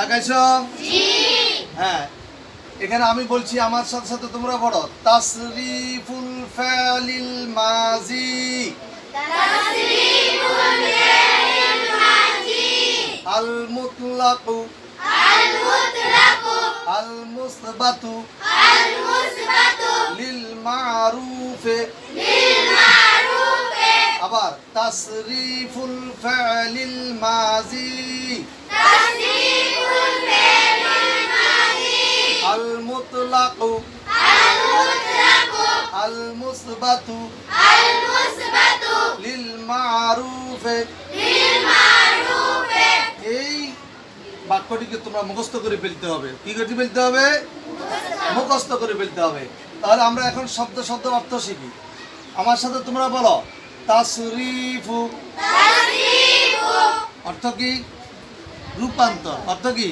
তাকাইছ? হ্যাঁ। এখানে আমি বলছি আমার সাথে সাথে তোমরা পড়ো। তাসরিফুল ফালিল মাজি। আল মুতলাকু আল মুসবাতু লিল মারুফে আবার তাসরিফুল ফালিল মাজি। মুতলাকু আল মুসবাতু লিল মারুফে এই বাক্যটিকে তোমরা মুখস্থ করে ফেলতে হবে। কি করে ফেলতে হবে? মুখস্থ। করে ফেলতে হবে। তাহলে আমরা এখন শব্দ শব্দ অর্থ শিখি। আমার সাথে তোমরা বলো তাসরিফু। অর্থ কি? রূপান্তর অর্থ কি?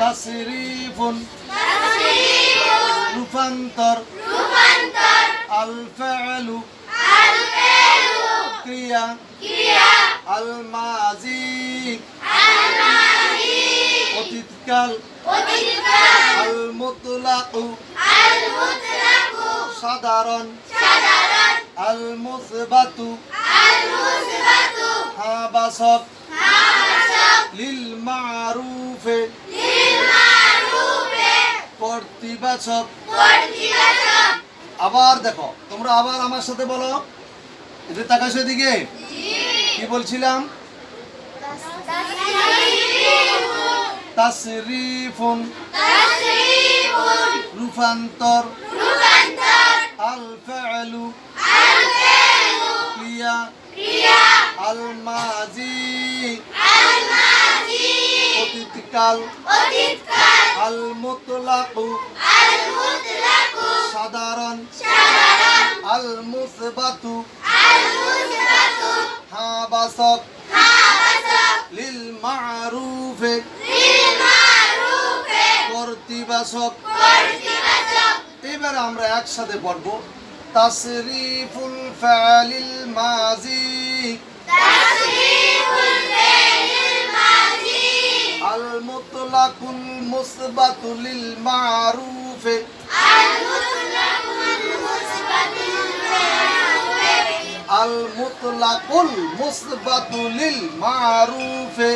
তাসরিফুন। রূপান্তর। আল ফালু ক্রিয়া। আল মাজি অতীতকাল। আল মুতলাকু সাধারণ। আল মুসবাতু হাবাসক লিল মারুফে কর্তৃবাচক আবার দেখো তোমরা আবার আমার সাথে বলো। এটা তাকাশো দিকে কি বলছিলাম? তাসরিফুন। রূপান্তর। আল ফালু ক্রিয়া আল মাজি অতীতকাল। আল মুতলাকু সাধারণ। আল মুসবাতু হাবাসক। লিল মারুফে কর্তৃবাচক এবার আমরা একসাথে পড়ব। তাসরিফুল ফালিল মাজি আল মুতলাকুল মুসবাতু লিল মারুফে। আল মুতলাকুল মুসবাতু লিল মারুফে।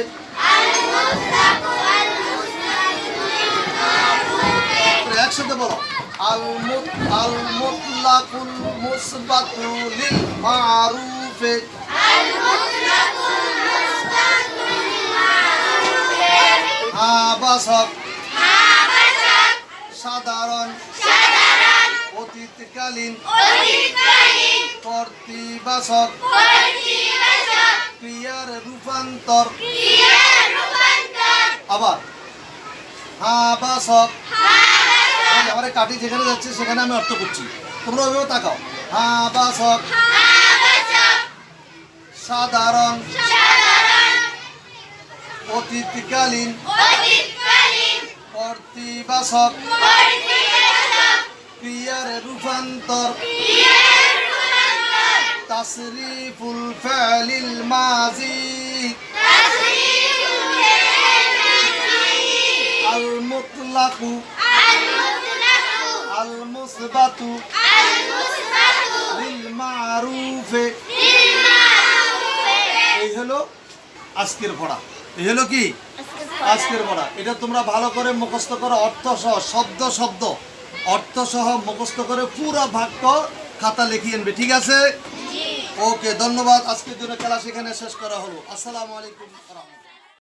একসাথে বলো। আল মুত আল মুতলাকুল আবাসক। সাধারণ। অতীতকালীন। কর্তৃবাচক ক্রিয়ার রূপান্তর। আবার। হাবাসক আমার কাটি যেখানে যাচ্ছে সেখানে আমি অর্থ করছি। তোমরা ওইভাবে তাকাও। হাবাসক সাধারণ। অতীতকালীন কর্তৃবাচক ক্রিয়ার রূপান্তর তাসরিফুল ফালিল মাজি আল মুতলাকু আল মুসবাতু লিল মারুফে এই হলো আজকের পড়া। এই হলো কি? আজকের পড়া এটা তোমরা ভালো করে মুখস্থ করো অর্থ সহ শব্দ শব্দ। অর্থ সহ মুখস্থ করে পুরো ভাগ্য খাতা লিখিয়ে আনবে। ঠিক আছে? ওকে ধন্যবাদ। আজকের জন্য খেলা সেখানে শেষ করা হলো। আসসালামু আলাইকুম রহমতুল্লাহ।